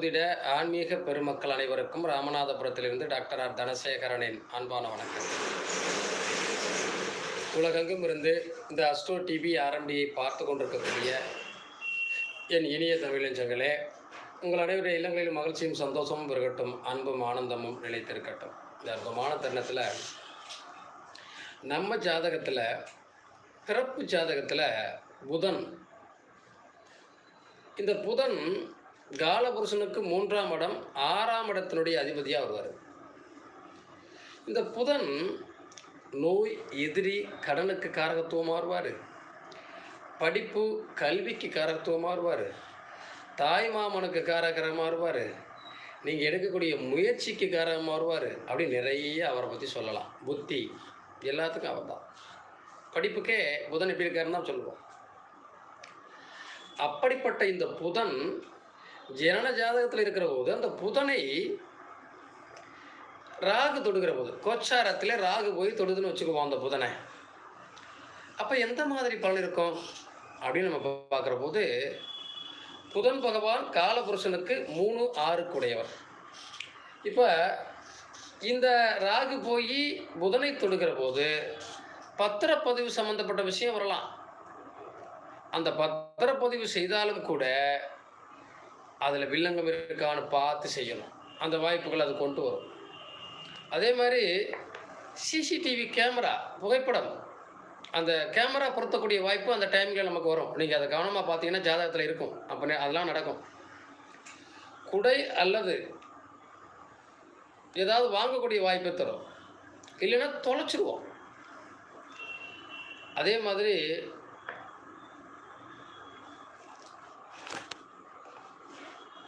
திட ஆன்மீக பெருமக்கள் அனைவருக்கும் ராமநாதபுரத்திலிருந்து டாக்டர் ஆர் தனசேகரனின் அன்பான வணக்கம். உலகெங்கும் இருந்து இந்த அஸ்ட்ரோ டிவி ஆர்எம்டியை பார்த்து கொண்டிருக்கக்கூடிய என் இனிய தமிழஞ்சங்களே உங்கள் அனைவருடைய இல்லங்களில் மகிழ்ச்சியும் சந்தோஷமும் இருக்கட்டும் அன்பும் ஆனந்தமும் நிலைத்திருக்கட்டும். இந்த அற்புதமான தருணத்தில் நம்ம ஜாதகத்தில் பிறப்பு ஜாதகத்தில் புதன். இந்த புதன் காலபுருஷனுக்கு மூன்றாம் இடம் ஆறாம் இடத்தினுடைய அதிபதியாக வருவார். இந்த புதன் நோய் எதிரி கடனுக்கு காரகத்துவமாக வருவார். படிப்பு கல்விக்கு காரகத்துவமாக வருவார். தாய் மாமனுக்கு காரகரமாக வருவார். நீங்கள் எடுக்கக்கூடிய முயற்சிக்கு காரகமாக வருவார் அப்படி நிறைய அவரை பற்றி சொல்லலாம். புத்தி எல்லாத்துக்கும் அவர் தான். படிப்புக்கே புதன் எப்படி இருக்காருன்னு தான் சொல்லுவோம். அப்படிப்பட்ட இந்த புதன் ஜனன ஜாதகத்தில் இருக்கிற போது அந்த புதனை ராகு தொடுகிற போது கோச்சாரத்தில் ராகு போய் தொடுதுன்னு வச்சுக்குவோம் அந்த புதனை. அப்போ எந்த மாதிரி பலன் இருக்கும்? அப்படின்னு நம்ம பார்க்குற போது புதன் பகவான் காலபுருஷனுக்கு மூணு ஆறுக்குடையவர். இப்போ இந்த ராகு போய் புதனை தொடுகிற போது பத்திரப்பதிவு சம்மந்தப்பட்ட விஷயம் வரலாம். அந்த பத்திரப்பதிவு செய்தாலும் கூட அதில் வில்லங்கம் இருக்கான்னு பார்த்து செய்யணும். அந்த வாய்ப்புகள் அது கொண்டு வரும். அதே மாதிரி சிசிடிவி கேமரா புகைப்படம். அந்த கேமரா பொருத்தக்கூடிய வாய்ப்பு அந்த டைமில் நமக்கு வரும். நீங்கள் அதை கவனமாக பார்த்தீங்கன்னா ஜாதகத்தில் இருக்கும். அப்போ அதெல்லாம் நடக்கும். குடை அல்லது ஏதாவது வாங்கக்கூடிய வாய்ப்பை தரும். இல்லைன்னா தொலைச்சிருவோம். அதே மாதிரி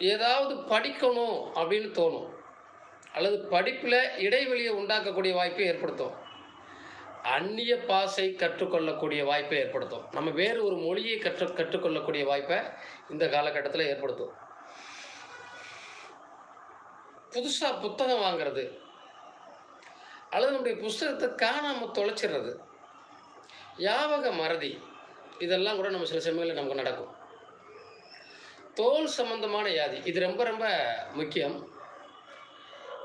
ஏதாவது படிக்கணும் அப்படின்னு தோணும். அல்லது படிப்பில் இடைவெளியை உண்டாக்கக்கூடிய வாய்ப்பை ஏற்படுத்தும். அந்நிய பாசை கற்றுக்கொள்ளக்கூடிய வாய்ப்பை ஏற்படுத்தும். நம்ம வேறு ஒரு மொழியை கற்று கற்றுக்கொள்ளக்கூடிய வாய்ப்பை இந்த காலகட்டத்தில் ஏற்படுத்தும். புதுசாக புத்தகம் வாங்குறது. அல்லது நம்முடைய புஸ்தகத்தை காணாமல் தொலைச்சிடுறது. யாவக மறதி. இதெல்லாம் கூட நம்ம சில சமயங்களில் நமக்கு நடக்கும். தோல் சம்பந்தமான வியாதி. இது ரொம்ப ரொம்ப முக்கியம்.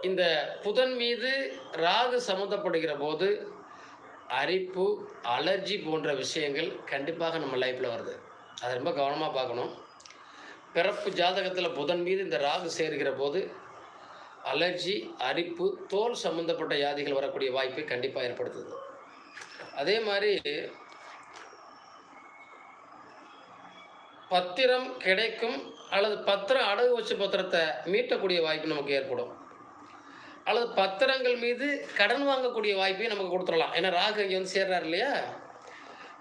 இந்த புதன் மீது ராகு சம்மந்தப்படுகிற போது அரிப்பு அலர்ஜி போன்ற விஷயங்கள் கண்டிப்பாக நம்ம லைஃப்பில் வருது. அதை ரொம்ப கவனமாக பார்க்கணும். பிறப்பு ஜாதகத்தில் புதன் மீது இந்த ராகு சேர்கிற போது அலர்ஜி அரிப்பு தோல் சம்பந்தப்பட்ட வியாதிகள் வரக்கூடிய வாய்ப்பை கண்டிப்பாக ஏற்படுத்துது. அதே மாதிரி பத்திரம் கிடைக்கும் அல்லது பத்திரம் அடகு வச்ச பத்திரத்தை மீட்டக்கூடிய வாய்ப்பு நமக்கு ஏற்படும். அல்லது பத்திரங்கள் மீது கடன் வாங்கக்கூடிய வாய்ப்பையும் நமக்கு கொடுத்துடலாம். ஏன்னா ராகு இங்கே வந்து சேர்றாரு இல்லையா?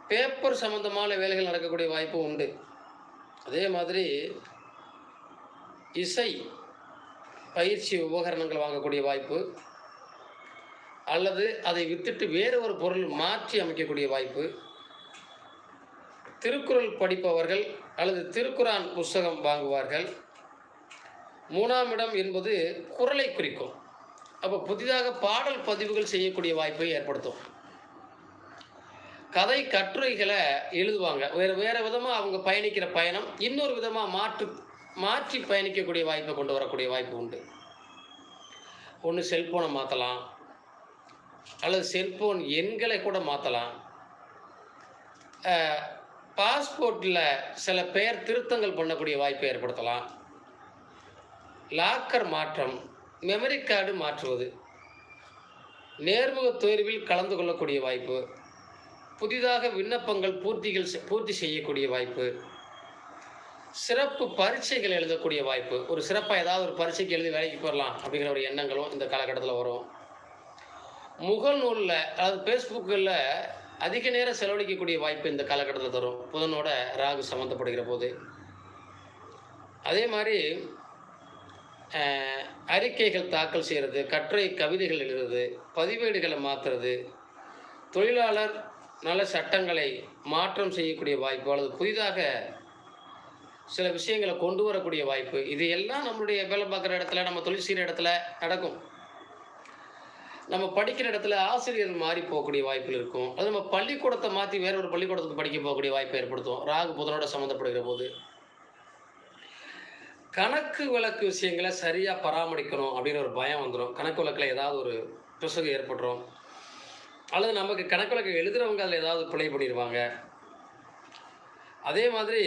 பேப்பர் சம்மந்தமான வேலைகள் நடக்கக்கூடிய வாய்ப்பு உண்டு. அதே மாதிரி இசை பயிற்சி உபகரணங்கள் வாங்கக்கூடிய வாய்ப்பு. அல்லது அதை வித்துட்டு வேறு ஒரு பொருள் மாற்றி அமைக்கக்கூடிய வாய்ப்பு. திருக்குறள் படிப்பவர்கள் அல்லது திருக்குரான் புஸ்தகம் வாங்குவார்கள். மூணாம் இடம் என்பது குரலை குறிக்கும். அப்போ புதிதாக பாடல் பதிவுகள் செய்யக்கூடிய வாய்ப்பை ஏற்படுத்தும். கதை கட்டுரைகளை எழுதுவாங்க. வேறு வேறு விதமாக அவங்க பயணிக்கிற பயணம் இன்னொரு விதமாக மாற்று மாற்றி பயணிக்கக்கூடிய வாய்ப்பை கொண்டு வரக்கூடிய வாய்ப்பு உண்டு. ஒன்று செல்ஃபோனை மாற்றலாம் அல்லது செல்ஃபோன் எண்களை கூட மாற்றலாம் பாஸ்போர்ட்டில் சில பெயர் திருத்தங்கள் பண்ணக்கூடிய வாய்ப்பை ஏற்படுத்தலாம். லாக்கர் மாற்றம் மெமரி கார்டு மாற்றுவது நேர்முக தேர்வில் கலந்து கொள்ளக்கூடிய வாய்ப்பு புதிதாக விண்ணப்பங்கள் பூர்த்திகள் பூர்த்தி செய்யக்கூடிய வாய்ப்பு சிறப்பு பரீட்சைகள் எழுதக்கூடிய வாய்ப்பு ஒரு சிறப்பாக ஏதாவது ஒரு பரீட்சைக்கு எழுதி வேலைக்கு போயிடலாம் அப்படிங்கிற ஒரு எண்ணங்களும் இந்த காலகட்டத்தில் வரும். முகநூலில் அதாவது ஃபேஸ்புக்கில் அதிக நேரம் செலவழிக்கக்கூடிய வாய்ப்பு இந்த காலகட்டத்தில் தரும். புதனோட ராகு சம்மந்தப்படுகிற போது. அதே மாதிரி அறிக்கைகள் தாக்கல் செய்கிறது கட்டுரை கவிதைகள் எழுதுறது பதிவேடுகளை மாற்றுறது தொழிலாளர் நல சட்டங்களை மாற்றம் செய்யக்கூடிய வாய்ப்பு அல்லது புதிதாக சில விஷயங்களை கொண்டு வரக்கூடிய வாய்ப்பு இது எல்லாம் நம்மளுடைய வேலை பார்க்குற இடத்துல நம்ம தொழில் செய்கிற இடத்துல நடக்கும். நம்ம படிக்கிற இடத்துல ஆசிரியர் மாறி போகக்கூடிய வாய்ப்புகள் இருக்கும். அது நம்ம பள்ளிக்கூடத்தை மாற்றி வேற ஒரு பள்ளிக்கூடத்துக்கு படிக்க போகக்கூடிய வாய்ப்பை ஏற்படுத்தும். ராகு புதனோட சம்மந்தப்படுகிற போது. கணக்கு வழக்கு விஷயங்களை சரியாக பராமரிக்கணும் அப்படின்னு ஒரு பயம் வந்துடும் கணக்கு விளக்கில் ஏதாவது ஒரு பிசகு ஏற்பட்டுரும். அல்லது நமக்கு கணக்கு விளக்கு எழுதுகிறவங்க அதில் ஏதாவது பிழை பண்ணிடுவாங்க அதே மாதிரி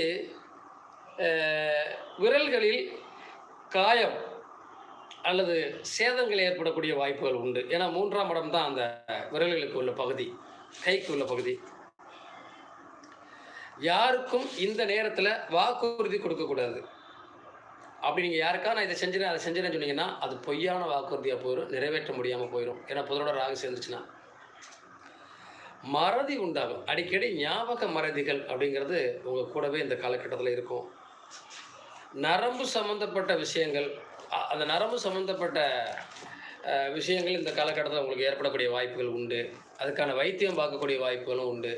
விரல்களில் காயம் அல்லது சேதங்கள் ஏற்படக்கூடிய வாய்ப்புகள் உண்டு. ஏன்னா மூன்றாம் இடம் தான் அந்த விரல்களுக்கு உள்ள பகுதி கைக்கு உள்ள பகுதி. யாருக்கும் இந்த நேரத்தில் வாக்குறுதி கொடுக்கக்கூடாது. அப்படி நீங்கள் யாருக்கா நான் இதை செஞ்சுறேன் அதை செஞ்சுறேன்னு சொன்னீங்கன்னா அது பொய்யான வாக்குறுதியாக போயிடும் நிறைவேற்ற முடியாமல் போயிடும் ஏன்னா புதனோட ராகு சேர்ந்துச்சுன்னா. மறதி உண்டாகும். அடிக்கடி ஞாபக மறதிகள் அப்படிங்கிறது உங்கள் கூடவே இந்த காலகட்டத்தில் இருக்கும். நரம்பு சம்மந்தப்பட்ட விஷயங்கள் அந்த நரம்பு சம்மந்தப்பட்ட விஷயங்கள் இந்த காலகட்டத்தில் உங்களுக்கு ஏற்படக்கூடிய வாய்ப்புகள் உண்டு. அதுக்கான வைத்தியம் பார்க்கக்கூடிய வாய்ப்புகளும் உண்டு.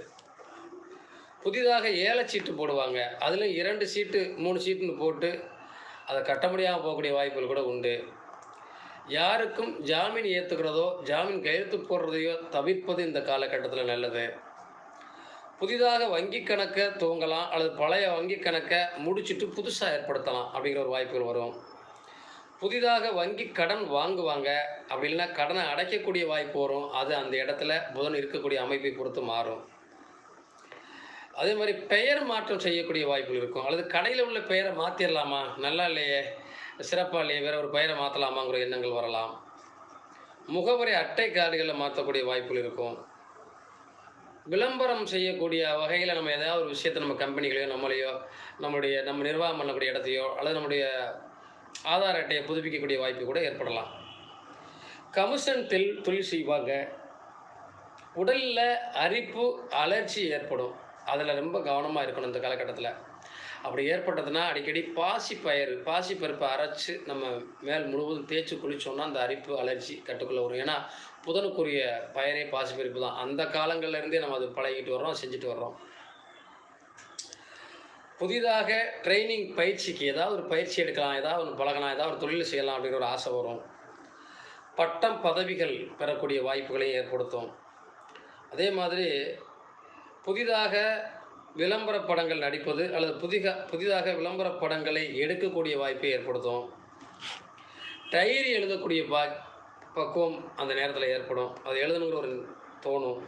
புதிதாக ஏழை சீட்டு போடுவாங்க. அதில் இரண்டு சீட்டு மூணு சீட்டுன்னு போட்டு அதை கட்ட முடியாமல் போகக்கூடிய வாய்ப்புகள் கூட உண்டு. யாருக்கும் ஜாமீன் ஏற்றுக்கிறதோ ஜாமீன் கையெழுத்து போடுறதையோ தவிர்ப்பது இந்த காலகட்டத்தில் நல்லது. புதிதாக வங்கி கணக்கை துவங்கலாம் அல்லது பழைய வங்கி கணக்கை முடிச்சுட்டு புதுசாக ஏற்படுத்தலாம் அப்படிங்கிற ஒரு வாய்ப்புகள் வரும். புதிதாக வங்கி கடன் வாங்குவாங்க. அப்படி இல்லைன்னா கடனை அடைக்கக்கூடிய வாய்ப்பு வரும். அது அந்த இடத்துல புதன் இருக்கக்கூடிய அமைப்பை பொறுத்து மாறும். அதே மாதிரி பெயர் மாற்றம் செய்யக்கூடிய வாய்ப்புகள் இருக்கும். அல்லது கடையில் உள்ள பெயரை மாற்றிடலாமா நல்லா இல்லையே. சிறப்பாக இல்லையே. வேற ஒரு பெயரை மாற்றலாமாங்கிற எண்ணங்கள் வரலாம். முகவரி அட்டை கார்டுகளில் மாற்றக்கூடிய வாய்ப்புகள் இருக்கும். விளம்பரம் செய்யக்கூடிய வகையில் நம்ம ஏதாவது ஒரு விஷயத்தை நம்ம கம்பெனிகளையோ நம்மளையோ நம்மளுடைய நம்ம நிர்வாகம் பண்ணக்கூடிய இடத்தையோ அல்லது நம்முடைய ஆதார் அட்டையை புதுப்பிக்கக்கூடிய வாய்ப்பு கூட ஏற்படலாம். கமிஷன் தொல் தொழில் செய்வாங்க. உடலில் அரிப்பு அலர்ஜி ஏற்படும். அதில் ரொம்ப கவனமாக இருக்கணும் இந்த காலகட்டத்தில். அப்படி ஏற்பட்டதுன்னா அடிக்கடி பாசி பயிர் பாசி பருப்பை அரைச்சி நம்ம மேல் முழுவதும் தேய்ச்சி குளித்தோம்னா அந்த அரிப்பு அலர்ஜி கட்டுக்குள்ளே வரும். ஏன்னா புதனுக்குரிய பயிரே பாசி பருப்பு தான். அந்த காலங்கள்லேருந்தே நம்ம அது பழகிட்டு வர்றோம் செஞ்சுட்டு வர்றோம். புதிதாக ட்ரைனிங் பயிற்சிக்கு ஏதாவது ஒரு பயிற்சி எடுக்கலாம் ஏதாவது ஒன்று பழகலாம் ஏதாவது ஒரு தொழில் செய்யலாம் அப்படிங்கிற ஒரு ஆசை வரும். பட்டம் பதவிகள் பெறக்கூடிய வாய்ப்புகளையும் ஏற்படுத்தும். அதே மாதிரி புதிதாக விளம்பர படங்கள் நடிப்பது அல்லது புதிக புதிதாக விளம்பர படங்களை எடுக்கக்கூடிய வாய்ப்பை ஏற்படுத்தும். டைரி எழுதக்கூடிய பா பக்குவம் அந்த நேரத்தில் ஏற்படும். அது எழுதணுங்கிற ஒரு தோணும்.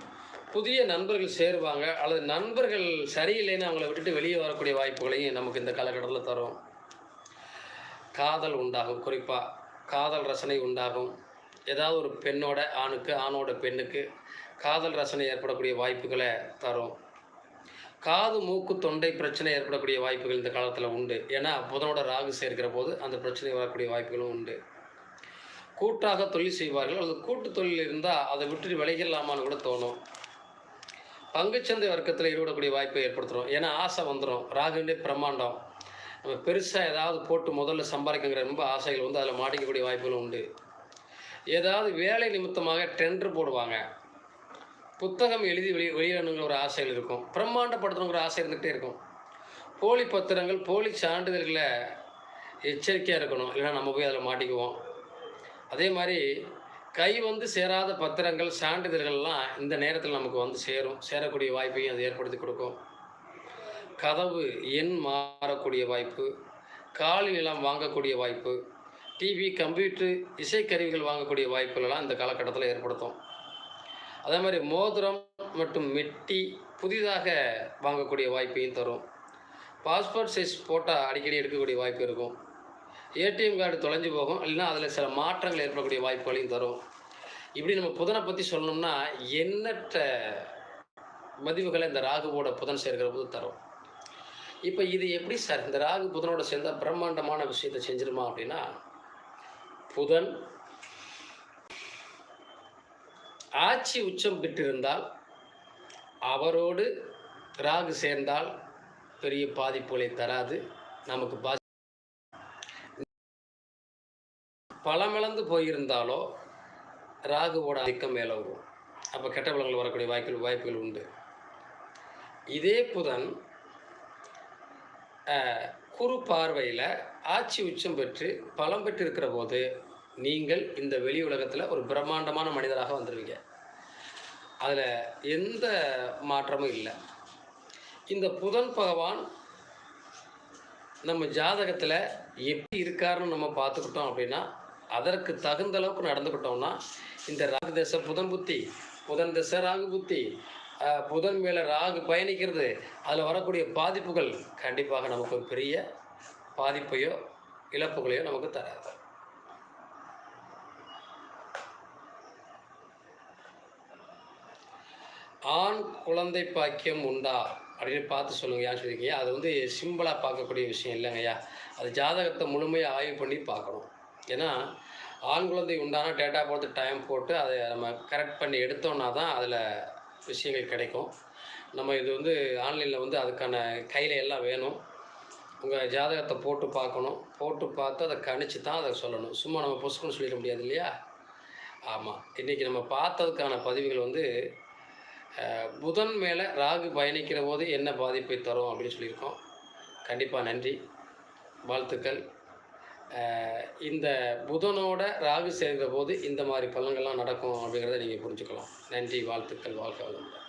புதிய நண்பர்கள் சேருவாங்க அல்லது நண்பர்கள் சரியில்லைன்னு அவங்கள விட்டுட்டு வெளியே வரக்கூடிய வாய்ப்புகளையும் நமக்கு இந்த காலகட்டத்தில் தரும். காதல் உண்டாகும். குறிப்பாக காதல் ரசனை உண்டாகும். ஏதாவது ஒரு பெண்ணோட ஆணுக்கு ஆணோட பெண்ணுக்கு காதல் ரசனை ஏற்படக்கூடிய வாய்ப்புகளை தரும். காது மூக்கு தொண்டை பிரச்சனை ஏற்படக்கூடிய வாய்ப்புகள் இந்த காலத்தில் உண்டு. ஏன்னா புதனோட ராகு சேர்க்கிற போது அந்த பிரச்சனை வரக்கூடிய வாய்ப்புகளும் உண்டு. கூட்டாக தொழில் செய்வார்கள். அல்லது கூட்டு தொழில் இருந்தால் அதை விட்டுட்டு விலகிடலாமான்னு கூட தோணும். பங்குச்சந்தை வர்க்கத்தில் ஈடுபடக்கூடிய வாய்ப்பை ஏற்படுத்துகிறோம் ஏன்னா ஆசை வந்துடும் ராகுண்டே பிரம்மாண்டம். நம்ம பெருசாக ஏதாவது போட்டு முதல்ல சம்பாதிக்கங்கிற ரொம்ப ஆசைகள் வந்து அதில் மாட்டிக்கக்கூடிய வாய்ப்புகளும் உண்டு. ஏதாவது வேலை நிமித்தமாக டெண்டர் போடுவாங்க. புத்தகம் எழுதி வெளி வெளியிடணுங்கிற ஒரு ஆசைகள் இருக்கும். பிரம்மாண்டப்படுத்தணுங்கிற ஆசை இருந்துகிட்டே இருக்கும். போலி பத்திரங்கள் போலி சான்றிதழ்களை எச்சரிக்கையாக இருக்கணும். இல்லைன்னா நம்ம போய் அதில் மாட்டிக்குவோம். அதே மாதிரி கை வந்து சேராத பத்திரங்கள் சான்றிதழ்கள்லாம் இந்த நேரத்தில் நமக்கு வந்து சேரும். சேரக்கூடிய வாய்ப்பையும் அது ஏற்படுத்தி கொடுக்கும். கதவு எண் மாறக்கூடிய வாய்ப்பு கால் நிலம் வாங்கக்கூடிய வாய்ப்பு டிவி கம்ப்யூட்டர் இசைக்கருவிகள் வாங்கக்கூடிய வாய்ப்புகளெல்லாம் இந்த காலகட்டத்தில் ஏற்படுத்தும். அதே மாதிரி மோதிரம் மற்றும் மெட்டி புதிதாக வாங்கக்கூடிய வாய்ப்பையும் தரும். பாஸ்போர்ட் சைஸ் ஃபோட்டோ அடிக்கடி எடுக்கக்கூடிய வாய்ப்பு இருக்கும். ஏடிஎம் கார்டு தொலைஞ்சு போகும். இல்லைன்னா அதில் சில மாற்றங்கள் ஏற்படக்கூடிய வாய்ப்புகளையும் தரும். இப்படி நம்ம புதனை பற்றி சொல்லணும்னா எண்ணற்ற மதிவுகளை இந்த ராகுவோட புதன் சேர்க்கிற போது தரும். இப்போ இது எப்படி சார்? இந்த ராகு புதனோட சேர்ந்தால் பிரம்மாண்டமான விஷயத்தை செஞ்சிருமா அப்படின்னா புதன் ஆட்சி உச்சம் பெற்றிருந்தால் அவரோடு ராகு சேர்ந்தால் பெரிய பாதிப்புகளை தராது. நமக்கு பா பலமிழந்து போயிருந்தாலோ ராகுவோட அதிக்கம் மேலே வரும். அப்போ கெட்ட பலங்கள் வரக்கூடிய வாய்ப்புகள் வாய்ப்புகள் உண்டு. இதே புதன் குறு குரு பார்வையில் ஆட்சி உச்சம் பெற்று பலம் பெற்று இருக்கிற போது நீங்கள் இந்த வெளி உலகத்தில் ஒரு பிரம்மாண்டமான மனிதராக வந்துடுவீங்க அதில் எந்த மாற்றமும் இல்லை. இந்த புதன் பகவான் நம்ம ஜாதகத்தில் எப்படி இருக்காருன்னு நம்ம பார்த்துக்கிட்டோம் அப்படின்னா அதற்கு தகுந்த அளவுக்கு நடந்துக்கிட்டோம்னா இந்த ராகு தசை புதன் புத்தி புதன் தசை ராகு புத்தி புதன் மேலே ராகு பயணிக்கிறது அதில் வரக்கூடிய பாதிப்புகள் கண்டிப்பாக நமக்கு ஒரு பெரிய பாதிப்பையோ இழப்புகளையோ நமக்கு தராது. ஆண் குழந்தை பாக்கியம் உண்டா? அப்படின்னு பார்த்து சொல்லுங்க யார் சொல்லியிருக்கீங்க? அது வந்து சிம்பிளாக பார்க்கக்கூடிய விஷயம் இல்லைங்கய்யா. அது ஜாதகத்தை முழுமையாக ஆய்வு பண்ணி பார்க்கணும். ஏன்னா ஆண் குழந்தை உண்டான டேட்டா பொறுத்து டைம் போட்டு அதை நம்ம கரெக்ட் பண்ணி எடுத்தோம்னா தான் அதில் விஷயங்கள் கிடைக்கும். நம்ம இது வந்து ஆன்லைனில் வந்து அதுக்கான கையில் எல்லாம் வேணும். உங்கள் ஜாதகத்தை போட்டு பார்க்கணும். போட்டு பார்த்து அதை கணிச்சு தான் அதை சொல்லணும். சும்மா நம்ம புஸ்குன்னு சொல்லிட முடியாது இல்லையா? ஆமாம் இன்றைக்கி நம்ம பார்த்ததுக்கான பதிவுகள் வந்து புதன் மேலே ராகு பயணிக்கிற போது என்ன பாதிப்பை தரும் அப்படின்னு சொல்லியிருக்கோம். கண்டிப்பாக நன்றி. வாழ்த்துக்கள். இந்த புதனோட ராகு சேர்ந்த போது இந்த மாதிரி பலன்கள்லாம் நடக்கும் அப்படிங்கிறத நீங்கள் புரிஞ்சுக்கலாம். நன்றி வாழ்த்துக்கள் வாழ்க்கை வளமுடன்.